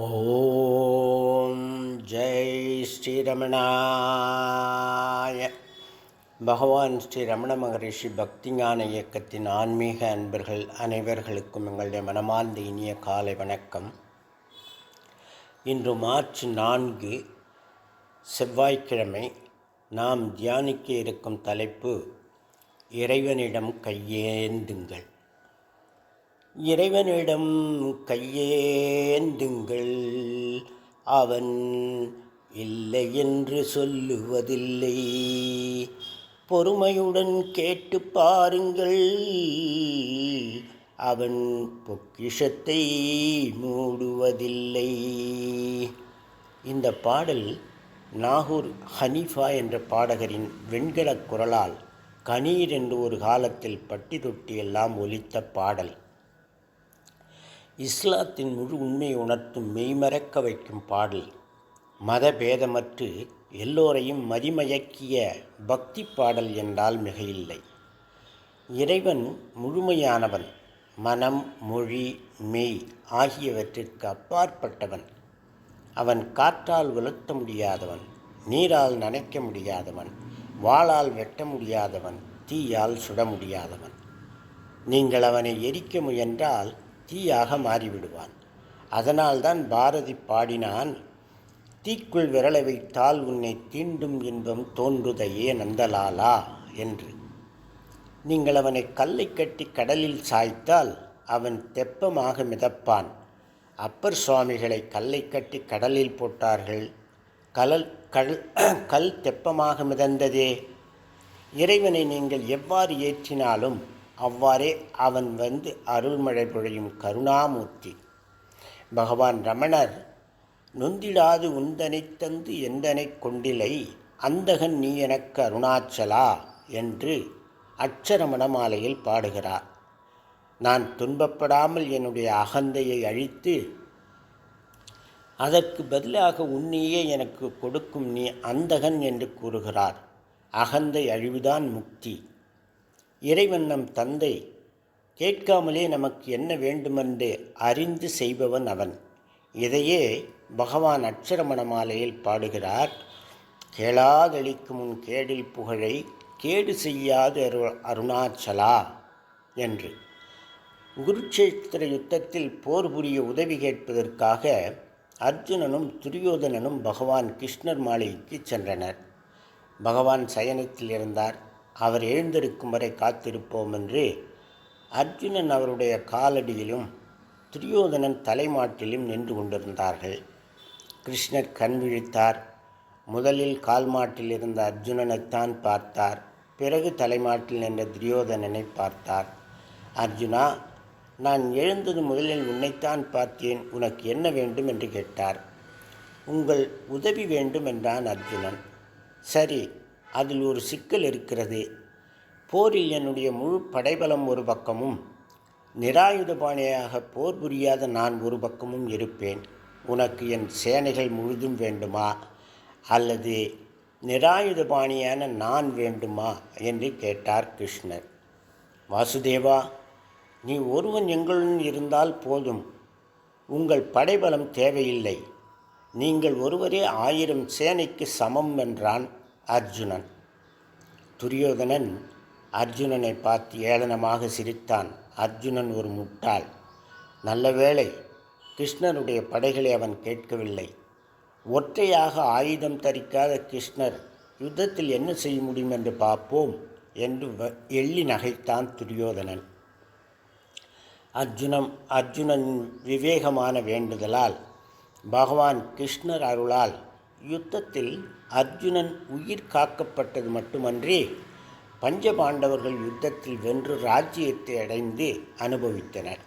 ஓம் ஜெய் ஸ்ரீரமணாய பகவான் ஸ்ரீ ரமண மகரிஷி பக்திஞான இயக்கத்தின் ஆன்மீக அன்பர்கள் அனைவர்களுக்கும் எங்களுடைய மனமார்ந்த இனிய காலை வணக்கம். இன்று மார்ச் நான்கு செவ்வாய்க்கிழமை நாம் தியானிக்க இருக்கும் தலைப்பு இறைவனிடம் கையேந்துங்கள். இறைவனிடம் கையேந்துங்கள் அவன் இல்லை என்று சொல்லுவதில்லை. பொறுமையுடன் கேட்டு பாருங்கள். அவன் பொக்கிஷத்தை மூடுவதில்லை. இந்த பாடல் நாகூர் ஹனீஃபா என்ற பாடகரின் வெண்கலக் குரலால் கணீர் என்று ஒரு காலத்தில் பட்டி தொட்டி எல்லாம் ஒலித்த பாடல். இஸ்லாத்தின் முழு உண்மையை உணர்த்தும் மெய்மறக்க வைக்கும் பாடல். மதபேதமற்று எல்லோரையும் மதிமயக்கிய பக்தி பாடல் என்றால் மிகையில்லை. இறைவன் முழுமையானவன் மனம் மொழி மெய் ஆகியவற்றிற்கு அப்பாற்பட்டவன். அவன் காற்றால் உலர்த்த முடியாதவன் நீரால் நனைக்க முடியாதவன் வாளால் வெட்ட முடியாதவன் தீயால் சுட முடியாதவன். நீங்கள் அவனை எரிக்க முயன்றால் தீயாக மாறிவிடுவான். அதனால்தான் பாரதி பாடினான் தீக்குள் விரலை வைத்தால் உன்னை தீண்டும் இன்பம் தோன்றுதையே நந்தலாலா என்று. நீங்கள் அவனை கல்லை கட்டி கடலில் சாய்த்தால் அவன் தெப்பமாக மிதப்பான். அப்பர் சுவாமிகளை கல்லை கட்டி கடலில் போட்டார்கள். கலல் கல் கல் தெப்பமாக மிதந்ததே. இறைவனை நீங்கள் எவ்வாறு ஏற்றினாலும் அவ்வாறே அவன் வந்து அருள்மழை பொழியும் கருணாமூர்த்தி. பகவான் ரமணர் நொந்திடாது உந்தனை தந்து எந்தனை கொண்டிலை? அந்தகன் நீ எனக்கு அருணாச்சலா என்று அச்சரமண மணமாலையில் பாடுகிறார். நான் துன்பப்படாமல் என்னுடைய அகந்தையை அழித்து அதற்கு பதிலாக உன்னையே எனக்கு கொடுக்கும் நீ அந்தகன் என்று கூறுகிறார். அகந்தை அழிவுதான் முக்தி. இறைவன் நம் தந்தை. கேட்காமலே நமக்கு என்ன வேண்டுமென்று அறிந்து செய்பவன் அவன். இதையே பகவான் அட்சரமண மாலையில் பாடுகிறார். கேளாதளிக்கும் உன் கேடில் புகழை கேடு செய்யாது அரு அருணாச்சலா என்று. குருக்ஷேத்திர யுத்தத்தில் போர் புரிய உதவி கேட்பதற்காக அர்ஜுனனும் துரியோதனனும் பகவான் கிருஷ்ணர் மாளிகைக்கு சென்றனர். பகவான் சயனத்தில் இருந்தார். அவர் எழுந்திருக்கும் வரை காத்திருப்போம் என்று அர்ஜுனன் அவருடைய காலடியிலும் துரியோதனன் தலைமாட்டிலும் நின்று கொண்டிருந்தார்கள். கிருஷ்ணர் கண் விழித்தார். முதலில் கால் மாட்டில் இருந்த அர்ஜுனனைத்தான் பார்த்தார். பிறகு தலைமாட்டில் நின்ற துரியோதனனை பார்த்தார். அர்ஜுனா நான் எழுந்தது முதலில் உன்னைத்தான் பார்த்தேன். உனக்கு என்ன வேண்டும் என்று கேட்டார். உங்கள் உதவி வேண்டும் என்றான் அர்ஜுனன். சரி அதில் ஒரு சிக்கல் இருக்கிறது. போரில் என்னுடைய முழு படைபலம் ஒரு பக்கமும் நிராயுதபாணியாக போர் புரியாத நான் ஒரு பக்கமும் இருப்பேன். உனக்கு என் சேனைகள் முழுதும் வேண்டுமா? அல்லது நிராயுதபாணியான நான் வேண்டுமா? என்று கேட்டார் கிருஷ்ணர். வாசுதேவா நீ ஒருவன் எங்களுடன் இருந்தால் போதும். உங்கள் படைபலம் தேவையில்லை. நீங்கள் ஒருவரே ஆயிரம் சேனைக்கு சமம் என்றான் அர்ஜுனன். துரியோதனன் அர்ஜுனனை பார்த்து ஏளனமாக சிரித்தான். அர்ஜுனன் ஒரு முட்டாள். நல்ல வேளை கிருஷ்ணனுடைய படைகளை அவன் கேட்கவில்லை. ஒற்றையாக ஆயுதம் தரிக்காத கிருஷ்ணர் யுத்தத்தில் என்ன செய்ய முடியும் என்று பார்ப்போம் என்று எள்ளி நகைத்தான் துரியோதனன். அர்ஜுனம் அர்ஜுனன் விவேகமான வேண்டுதலால் பகவான் கிருஷ்ணர் அருளால் யுத்தத்தில் அர்ஜுனன் உயிர் காக்கப்பட்டது மட்டுமன்றி பஞ்சபாண்டவர்கள் யுத்தத்தில் வென்று ராஜ்யத்தை அடைந்து அனுபவித்தனர்.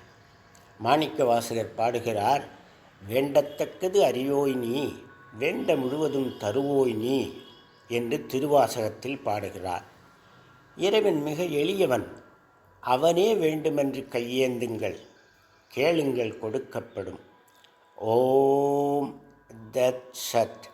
மாணிக்க வாசகர் பாடுகிறார் வேண்டத்தக்கது அறியோய் நீ வேண்ட முழுவதும் தருவோய் நீ என்று திருவாசகத்தில் பாடுகிறார். இறைவன் மிக எளியவன் அவனே வேண்டுமென்று கையேந்துங்கள் கேளுங்கள் கொடுக்கப்படும். ஓம் தத் சத்